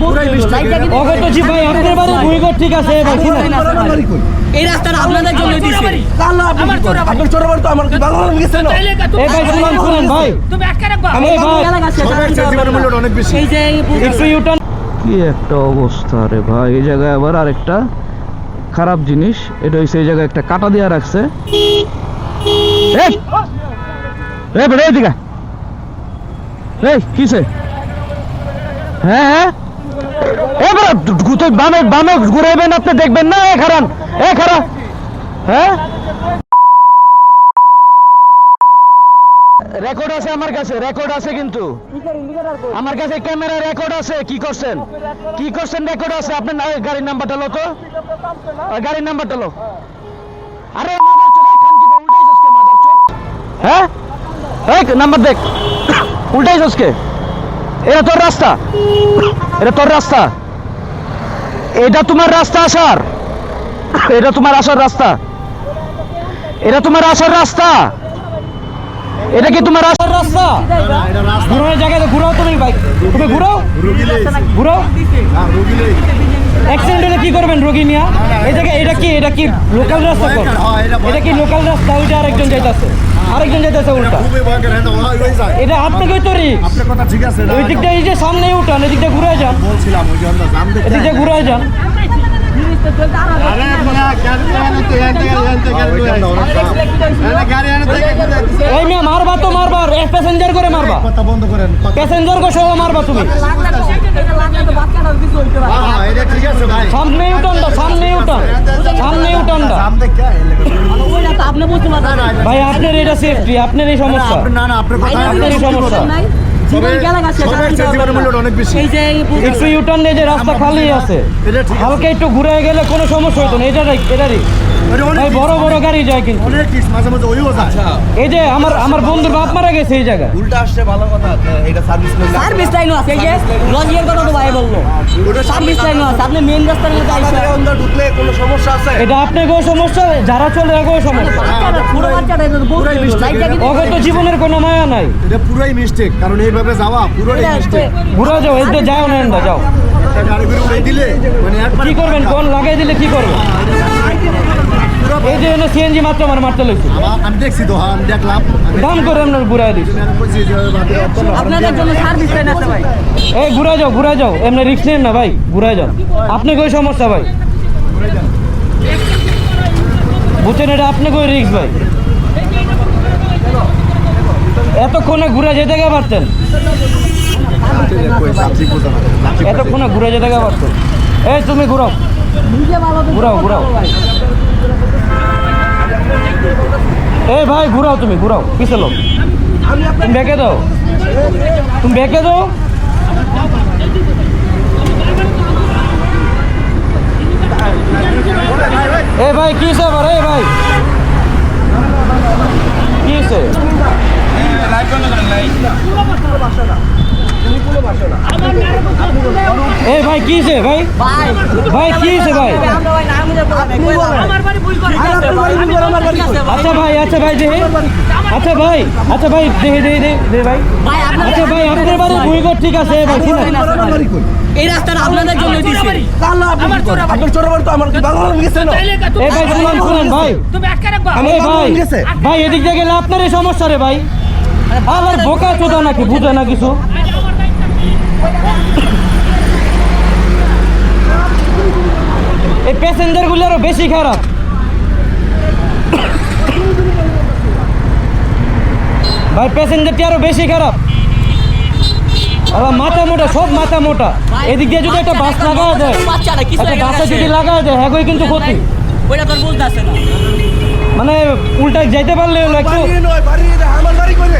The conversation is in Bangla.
অগত জি ভাই আপনার বাড়ি ভুইগড় ঠিক আছে এই রাস্তাটা আপনাদের জন্য দিছে। আপনার ছোট বড় তো আমার কি ভালো লাগে না? এই ভাই শুনেন শুনেন ভাই। তুমি আটকে রাখবা এই ভাই অনেক বেশি। এই যে একটু ইউটার্ন কি একটা অবস্থা রে ভাই এই জায়গায় আবার আরেকটা খারাপ জিনিস। এটা হইছে এই জায়গায় একটা কাটা দেওয়া রাখছে। এই এই বেড়ে এদিকে এই কিসে হ্যাঁ হ্যাঁ? এবার বামে বামে ঘুরাইবেন আপনি দেখবেন না, এ খারান, এ খারা। হ্যাঁ? রেকর্ড আছে আমার কাছে রেকর্ড আছে কিন্তু। আমার কাছে ক্যামেরা রেকর্ড আছে, কি করছেন? কি করছেন রেকর্ড আছে? আপনার গাড়ির নাম্বারটা লো তো গাড়ির নাম্বারটা লো আরে হ্যাঁ? নাম্বার দেখ। উল্টাইছস কে? এটা তোর রাস্তা। এটা তোর রাস্তা। এটা তোমার রাস্তা, আসার। এটা তোমার আসার রাস্তা। এটা তোমার আসার রাস্তা। এটা কি তোমার আসার রাস্তা? ঘুরানোর জায়গায় ঘুরাও তুমি বাইক তুমি ঘুরো ঘুরাও? অ্যাক্সিডেন্ট হলে কি করবেন রোগী নিয়ে? এই জায়গায় এটা কি এটা কি লোকাল রাস্তা কোন? এটা কি লোকাল রাস্তা? ওইটা আরেকজন যাইতাছে। আরেকজন যাইতাছে উল্টা। হ্যাঁ এটা আপনাকেই তো আপনার কথা ঠিক আছে ওই দিকটা এই যে সামনে উঠান এদিকটা ঘুরে যান। বলছিলাম ওই যে আমরা জাম দেখতে এদিকটা ঘুরে যান। মিয়া গাড়ি করে মারবা। কথা বন্ধ করেন প্যাসেঞ্জার কো সহ মারবা তুমি। সামনে উঠানটা সামনে উঠান। সামনে আপনি বুঝতে পারছেন। ভাই আপনার এটা সেফটি আপনার এই সমস্যা। না না আপনার কথা আপনারই সমস্যা। এই যে একটু ইউটার্ন যে রাস্তা খালি আছে। হালকা একটু ঘুরে গেলে কোনো সমস্যা হতো না। এটা এটারই এটা অনেক ভাই বড় বড় গাড়ি যায় কিন্তু। অনেক রিস্ক, মাঝে মাঝে ওইও যায়। এই যে আমার আমার বন্ধুর বাপ মারা গেছে এই জায়গায়। উল্টা আসছে ভালো কথা এটা সার্ভিস করলে সার্ভিস লাইনও আছে এই যে লজিকের কথা তো ভাই বলল। সার্ভিস লাইনও আছে। আপনি মেন রাস্তার মধ্যে আইসা অন্ধ ঢুকলে কোনো সমস্যা আছে? এটা সমস্যা যারা চলে সমস্যা। বাচ্চাটা এটা তো লাইটটা কিন্তু অগত জীবনের কোনো মায়া নাই। এটা পুরোই মিস্টেক কারণ এইভাবে যাওয়া মিস্টেক ঘুরে যাও এতে যাও না যাও। একটা গাড়ি করে উড়াই দিলে মানে কি করবেন? কোন লাগাই দিলে কি করবেন? এই যে এনে সিএনজি মাত্র আমার মারতে লইছে। আমি দেখছি তো হ্যাঁ, আমি দেখলাম। দাম করে আপনার ঘুরাই। আপনাদের জন্য সার্ভিস ভাই। এই ঘুরে যাও ঘুরে যাও। এমনি রিক্স নেন না ভাই ঘুরে যাও আপনাকে ওই সমস্যা ভাই? বুঝছেন এটা আপনি ওই রিক্স ভাই? এতক্ষণে ঘুরে যেতে গিয়ে পারতেন? এতক্ষণে ঘুরে যেতে গিয়ে পারতেন? এই তুমি ঘুরাও। ঘুরাও ঘুরাও। এই ভাই, ঘুরাও তুমি, ঘুরাও। পিছে লোক? তুমি বেঁকে দাও। তুমি বেঁকে দাও। এ ভাই, কি এই ভাই। কি হয়েছে এই ভাই কি হয়েছে ভাই? ভাই ভাই? কি হয়েছে আচ্ছা ভাই আচ্ছা ভাই দেহে। আচ্ছা ভাই আচ্ছা ভাই দেহে দেহে ভাই। আচ্ছা ভাই আপনার বাড়ি ঠিক আছে ভাই শুনেন এই রাস্তাটা আপনাদের জন্য দিছে। আমার চোরা বাড়ি আপনার ছোট বড় তো আমার কি গেছে না? এই ভাই শুনেন শুনেন ভাই। তুমি আটকে রাখবা ভাই ভাই এদিক দিয়ে গেলে আপনার এই সমস্যা রে ভাই। আমার বোকা চোদা নাকি? বুঝে না কিছু? এই প্যাসেঞ্জারগুলো আরও বেশি খারাপ। ভাই প্যাসেঞ্জারটি আরও বেশি খারাপ। আবার মাথা মোটা সব মাথা মোটা। এদিক দিয়ে যদি একটা বাস লাগা যায় একটা বাসে যদি লাগা যায় হ্যাঁ কিন্তু ক্ষতি। ওইটা তোর বুঝতে না। মানে উল্টা যাইতে পারলে হলো একটু আমার বাড়ি করে